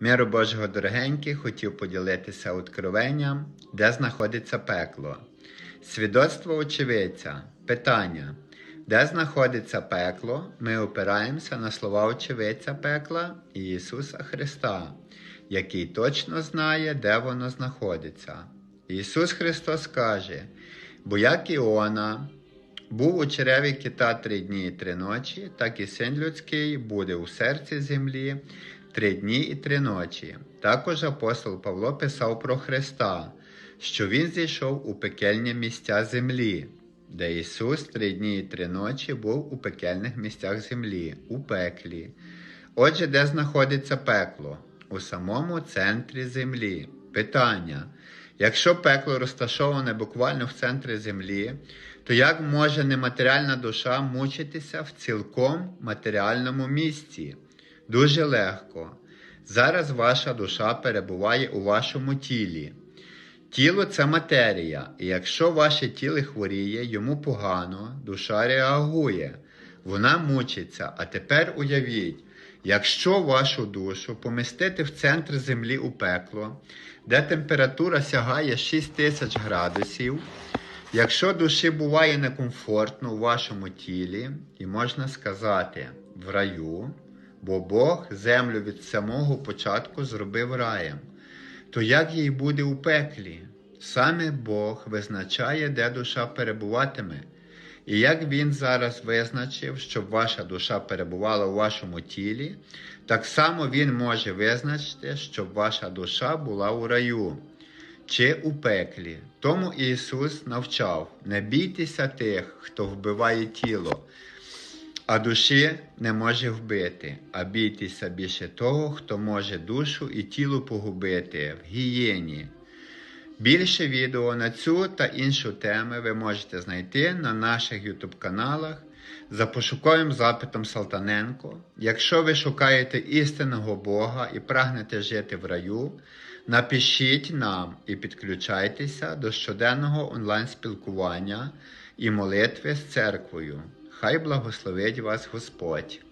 Миру Божого дорогенькі, хотів поділитися откровенням, де знаходиться пекло. Свідоцтво очевидця. Питання. Де знаходиться пекло? Ми опираємося на слова очевидця пекла Ісуса Христа, який точно знає, де воно знаходиться. Ісус Христос каже, бо як Іона був у череві кита три дні і три ночі, так і син людський буде у серці землі три дні і три ночі. Також апостол Павло писав про Христа, що Він зійшов у пекельні місця землі, де Ісус три дні і три ночі був у пекельних місцях землі, у пеклі. Отже, де знаходиться пекло? У самому центрі землі. Питання. Якщо пекло розташоване буквально в центрі землі, то як може нематеріальна душа мучитися в цілком матеріальному місці? Дуже легко. Зараз ваша душа перебуває у вашому тілі. Тіло це матерія, і якщо ваше тіло хворіє, йому погано, душа реагує, вона мучиться. А тепер уявіть, якщо вашу душу помістити в центр землі у пекло, де температура сягає 6 тисяч градусів, якщо душі буває некомфортно у вашому тілі, і можна сказати в раю, бо Бог землю від самого початку зробив раєм, то як їй буде у пеклі? Саме Бог визначає, де душа перебуватиме. І як Він зараз визначив, щоб ваша душа перебувала у вашому тілі, так само Він може визначити, щоб ваша душа була у раю чи у пеклі. Тому Ісус навчав: не бійтеся тих, хто вбиває тіло, а душі не може вбити, а бійтеся більше того, хто може душу і тіло погубити в гієні. Більше відео на цю та іншу теми ви можете знайти на наших YouTube каналах за пошуковим запитом Салтаненко. Якщо ви шукаєте істинного Бога і прагнете жити в раю, напишіть нам і підключайтеся до щоденного онлайн-спілкування і молитви з церквою. Хай благословить вас Господь!